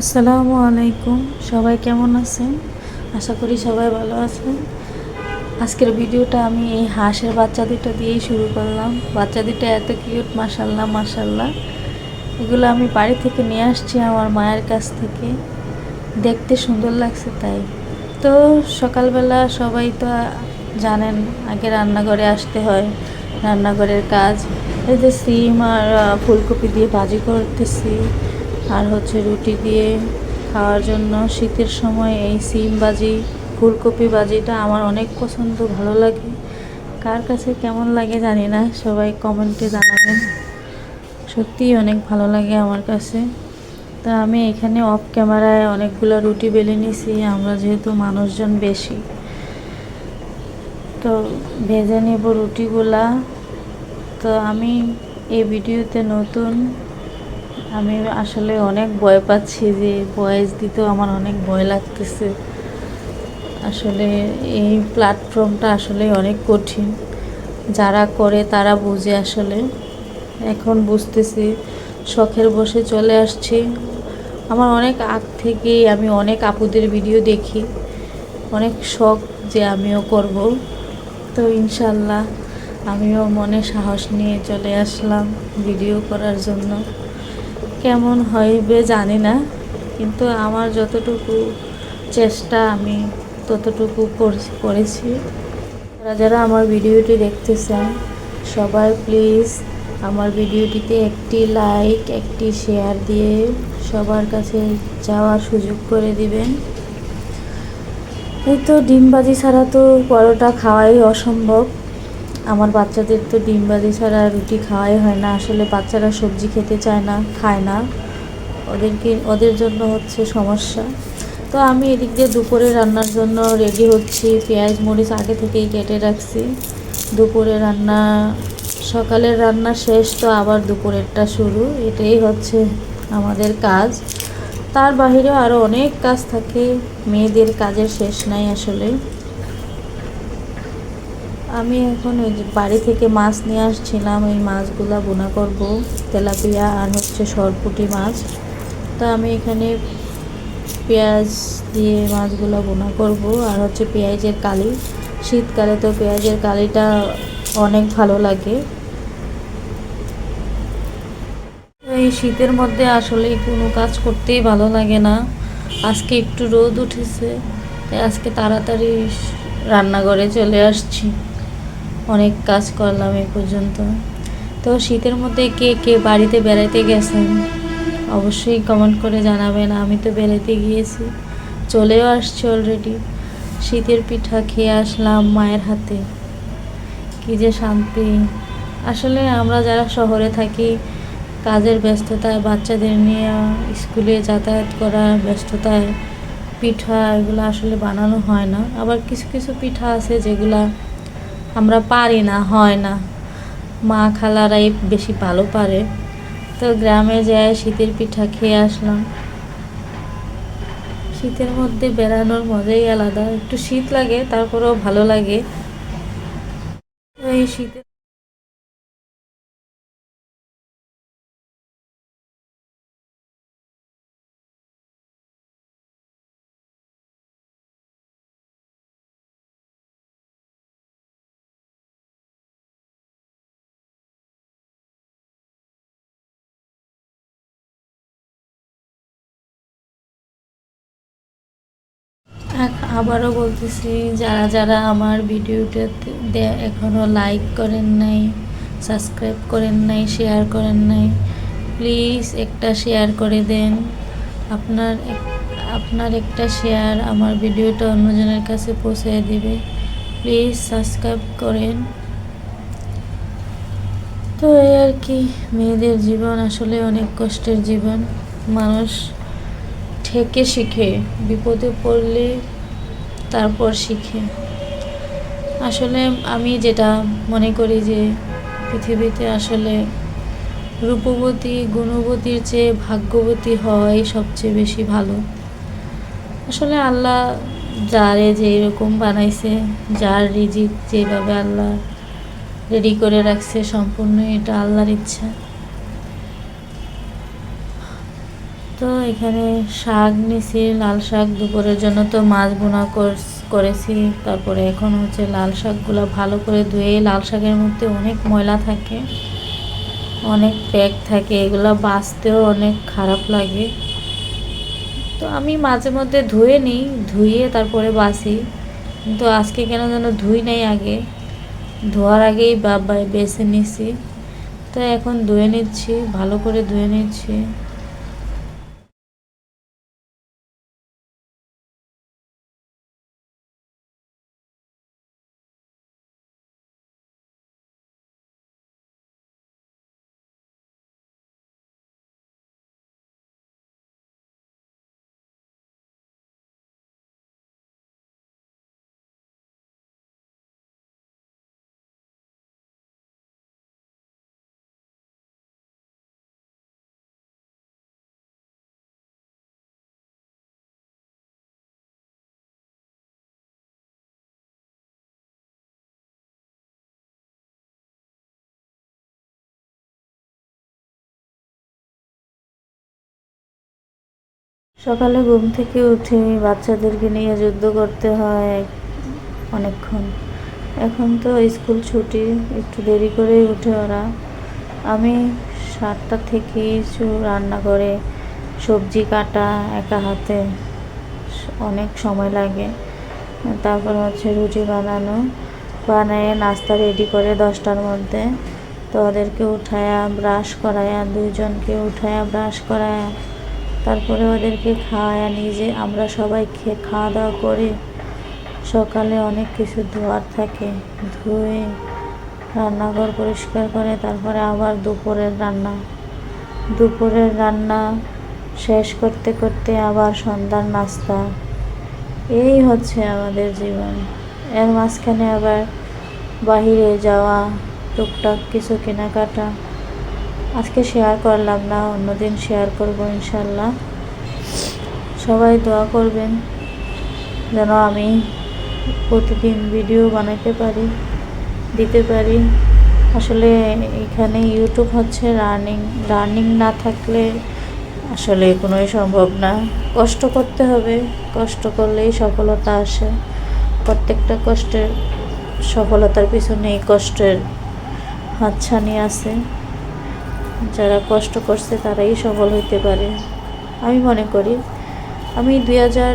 আসসালামু আলাইকুম। সবাই কেমন আছেন? আশা করি সবাই ভালো আছেন। আজকের ভিডিওটা আমি এই হাঁসের বাচ্চা দুটো দিয়েই শুরু করলাম। বাচ্চা দুটো এত কিউট মাসাল্লাহ মাসাল্লাহ এগুলো আমি বাড়ি থেকে নিয়ে আসছি আমার মায়ের কাছ থেকে। দেখতে সুন্দর লাগছে তাই। তো সকালবেলা সবাই তো জানেন, আগে রান্নাঘরে আসতে হয়, রান্নাঘরের কাজ। এই যে সিম আর ফুলকপি দিয়ে ভাজি করতেছি। আর হচ্ছে রুটি দিয়ে খাওয়ার জন্য শীতের সময় এই সিম বাজি, ফুলকপি বাজিটা আমার অনেক পছন্দ, ভালো লাগে। কার কাছে কেমন লাগে জানি না, সবাই কমেন্টে জানাবেন। সত্যিই অনেক ভালো লাগে আমার কাছে। তা আমি এখানে অফ ক্যামেরায় অনেকগুলো রুটি বেলে নিছি, আমরা যেহেতু মানুষজন বেশি। তো ভেজে নেব রুটিগুলা। তো আমি এই ভিডিওতে নতুন আমি আসলে অনেক ভয় পাচ্ছি যে ভয়েস দিতেও আমার অনেক ভয় লাগতেছে। আসলে এই প্ল্যাটফর্মটা আসলে অনেক কঠিন। যারা করে তারা বুঝে আসলে। এখন বুঝতেছি, শখের বসে চলে আসছি। আমার অনেক আগ থেকেই আমি অনেক আপুদের ভিডিও দেখি। অনেক শখ যে আমিও করব। তো ইনশাল্লাহ আমিও মনে সাহস নিয়ে চলে আসলাম ভিডিও করার জন্য। কেমন হইবে জানি না, কিন্তু আমার যতটুকু চেষ্টা আমি ততটুকু করছি যারা যারা আমার ভিডিওটি দেখতেছেন, সবাই প্লিজ আমার ভিডিওটিতে একটি লাইক, একটি শেয়ার দিয়ে সবার কাছে যাওয়ার সুযোগ করে দিবেন। এই তো ডিমবাজি ছাড়া তো পরোটা খাওয়াই অসম্ভব। আমার বাচ্চাদের তো ডিমবাজি ছাড়া রুটি খাওয়াই হয় না। আসলে বাচ্চারা সবজি খেতে চায় না, খায় না। ওদেরকে, ওদের জন্য হচ্ছে সমস্যা। তো আমি এদিক দিয়ে দুপুরে রান্নার জন্য রেডি হচ্ছি। পেঁয়াজ, মরিচ আগে থেকেই কেটে রাখছি। দুপুরে রান্না, সকালের রান্না শেষ তো আবার দুপুরেরটা শুরু। এটাই হচ্ছে আমাদের কাজ। তার বাহিরেও আরও অনেক কাজ থাকে। মেয়েদের কাজের শেষ নাই আসলে। আমি এখন ওই যে বাড়ি থেকে মাছ নিয়ে আসছিলাম, এই মাছগুলা বোনা করব, তেলাপিয়া আর হচ্ছে সরপুটি মাছ। তো আমি এখানে পেঁয়াজ দিয়ে মাছগুলো বোনা করব আর হচ্ছে পেঁয়াজের কালি। শীতকালে তো পেঁয়াজের কালিটা অনেক ভালো লাগে। এই শীতের মধ্যে আসলে কোনো কাজ করতেই ভালো লাগে না। আজকে একটু রোদ উঠেছে, তাই আজকে তাড়াতাড়ি রান্নাঘরে চলে আসছি। অনেক কাজ করলাম এই পর্যন্ত। তো শীতের মধ্যে কে কে বাড়িতে বেড়াতে গেছেন? অবশ্যই কমেন্ট করে জানাবেন। আমি তো বেড়াতে গিয়েছি। চলেও আসছি অলরেডি শীতের পিঠা খেয়ে আসলাম মায়ের হাতে। কি যে শান্তি। আসলে আমরা যারা শহরে থাকি, কাজের ব্যস্ততায়, বাচ্চাদের নিয়ে স্কুলে যাতায়াত করা, ব্যস্ততায় পিঠা এগুলো আসলে বানানো হয় না। আবার কিছু কিছু পিঠা আছে যেগুলা আমরা পারি না, হয় না। মা খালারাই বেশি ভালো পারে। তো গ্রামে যায়, শীতের পিঠা খেয়ে আসলাম। শীতের মধ্যে বেড়ানোর মজাই আলাদা। একটু শীত লাগে, তারপরেও ভালো লাগে। এই শীতে আবারও বলতেছি, যারা যারা আমার ভিডিওটাতে দে- এখনও লাইক করেন নাই সাবস্ক্রাইব করেন নাই শেয়ার করেন নাই প্লিজ একটা শেয়ার করে দেন। আপনার আপনার একটা শেয়ার আমার ভিডিওটা অন্যজনের কাছে পৌঁছে দেবে। প্লিজ সাবস্ক্রাইব করেন। তো এই আর কি, মেয়েদের জীবন আসলে অনেক কষ্টের জীবন। মানুষ ঠেকে শিখে, বিপদে পড়লে তারপর শিখে। আসলে আমি যেটা মনে করি যে, পৃথিবীতে আসলে রূপবতী, গুণবতীর চেয়ে ভাগ্যবতী হওয়াই সবচেয়ে বেশি ভালো। আসলে আল্লাহ যারে যেরকম বানাইছে, যার রিজিক যেভাবে আল্লাহ রেডি করে রাখছে, সম্পূর্ণ এটা আল্লাহর ইচ্ছা। তো এখানে শাক নিছি, লাল শাক দুপুরের জন্য তো মাছ বোনা কর- করেছি। তারপরে এখন হচ্ছে লাল শাকগুলো ভালো করে ধুয়ে, লাল শাকের মধ্যে অনেক ময়লা থাকে, অনেক প্যাক থাকে, এগুলো বাছতেও অনেক খারাপ লাগে। তো আমি মাঝে মধ্যে ধুয়ে নিই, ধুয়ে তারপরে বাছি কিন্তু আজকে কেন যেন ধুই নাই আগে। ধোয়ার আগেই বা- বেছে নিছি। তো এখন ধুয়ে নিচ্ছি, ভালো করে ধুয়ে নিচ্ছি। সকালে ঘুম থেকে উঠে বাচ্চাদেরকে নিয়ে যুদ্ধ করতে হয় অনেকক্ষণ। এখন তো স্কুল ছুটি, একটু দেরি করেই উঠে ওরা। আমি সাতটা থেকে রান্না করে, সবজি কাটা একা হাতে অনেক সময় লাগে। তারপর হচ্ছে রুটি বানানো। বানিয়ে নাস্তা রেডি করে দশটার মধ্যে। তো ওদেরকে উঠায়া, ব্রাশ করায়া, দুইজনকে উঠায়া, ব্রাশ করায়া তারপরে ওদেরকে খাওয়ায়া নিজে। আমরা সবাই খেয়ে খাওয়া দাওয়া করে সকালে অনেক কিছু ধোয়ার থাকে, ধুয়ে রান্নাঘর পরিষ্কার করে, তারপরে আবার দুপুরের রান্না। দুপুরের রান্না শেষ করতে করতে আবার সন্ধ্যার নাস্তা। এই হচ্ছে আমাদের জীবন। এর মাঝখানে আবার বাহিরে যাওয়া, টুকটাক কিছু কেনাকাটা। আজকে শেয়ার করলাম না, অন্যদিন শেয়ার করব ইনশাল্লাহ সবাই দোয়া করবেন যেন আমি প্রতিদিন ভিডিও বানাতে পারি, দিতে পারি। আসলে এখানে ইউটিউব হচ্ছে রানিং রানিং না থাকলে আসলে কোনোই সম্ভব না। কষ্ট করতে হবে, কষ্ট করলেই সফলতা আসে। প্রত্যেকটা কষ্টের সফলতার পিছনেই কষ্টের হাতছানি আছে। যারা কষ্ট করছে তারাই সফল হইতে পারে। আমি মনে করি, আমি দুই হাজার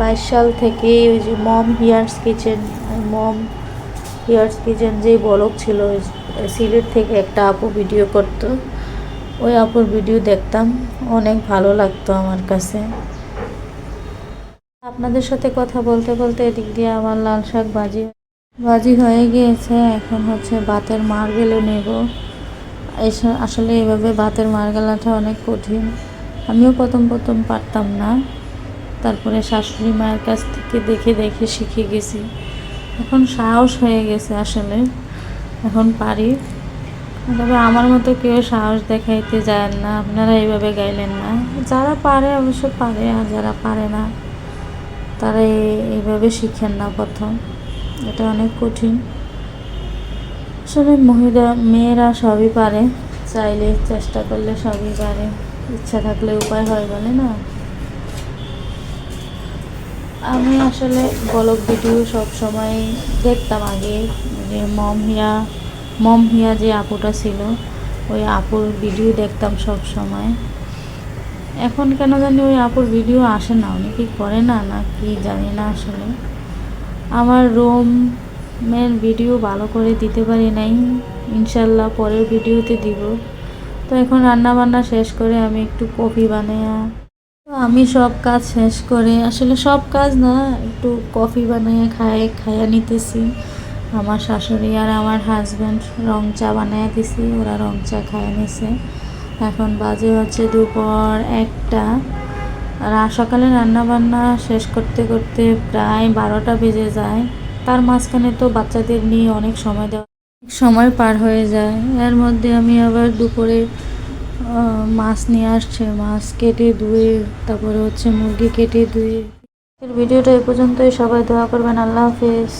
বাইশ সাল থেকে ওই যে mom here's kitchen, mom here's kitchen যেই বলক ছিল সিলেট থেকে একটা আপু ভিডিও করতো। ওই আপুর ভিডিও দেখতাম, অনেক ভালো লাগতো আমার কাছে। আপনাদের সাথে কথা বলতে বলতে এদিক দিয়ে আমার লাল শাক ভাজি ভাজি হয়ে গিয়েছে। এখন হচ্ছে ভাতের মার্বেলও নেব। আসলে এভাবে ভাতের মার্গালাটা অনেক কঠিন। আমিও প্রথম প্রথম পারতাম না। তারপরে শাশুড়ি মায়ের কাছ থেকে দেখে দেখে শিখে গেছি। এখন সাহস হয়ে গেছে আসলে। এখন পারি। তবে আমার মতো কেউ সাহস দেখাইতে যায় না। আপনারা এইভাবে গাইলেন না। যারা পারে অবশ্য পারে, আর যারা পারে না, তারা এই- এইভাবে শিখেন না প্রথম। এটা অনেক কঠিন। আসলে মহিলা, মেয়েরা সবই পারে। চাইলে চেষ্টা করলে সবই পারে। ইচ্ছা থাকলে উপায় হয় বলে না? আমি আসলে ব্লগ ভিডিও সব সময় দেখতাম আগে। যে মম হিয়া মম হিয়া যে আপুটা ছিল, ওই আপুর ভিডিও দেখতাম সব সময় এখন কেন জানি ওই আপুর ভিডিও আসে না। উনি কি করে না? না কি জানি না আসলে। আমার রুমের ভিডিও ভালো করে দিতে পারি নাই। ইনশাল্লাহ পরের ভিডিওতে দিব। তো এখন রান্না বান্না শেষ করে আমি একটু কফি বানাইয়া তো আমি সব কাজ শেষ করে, আসলে সব কাজ না, একটু কফি বানাইয়া খাই, খাইয়া নিতেছি। আমার শাশুড়ি আর আমার হাজব্যান্ড রং চা বানাইয়া দিছি, ওরা রং চা খাইয়া নিছে। এখন বাজে হচ্ছে দুপুর একটা। রা- সকালে রান্না বান্না শেষ করতে করতে প্রায় বারোটা বেজে যায়। তার মাঝখানে তো বাচ্চাদের নিয়ে অনেক সময় দেওয়া সময় পার হয়ে যায়। এর মধ্যে আমি আবার দুপুরে মাছ নিয়ে আসছে। মাছ কেটে ধুয়ে, তারপরে হচ্ছে মুরগি কেটে ধুয়ে। ভিডিওটা এ পর্যন্তই। সবাই দোয়া করবেন। আল্লাহ হাফেজ।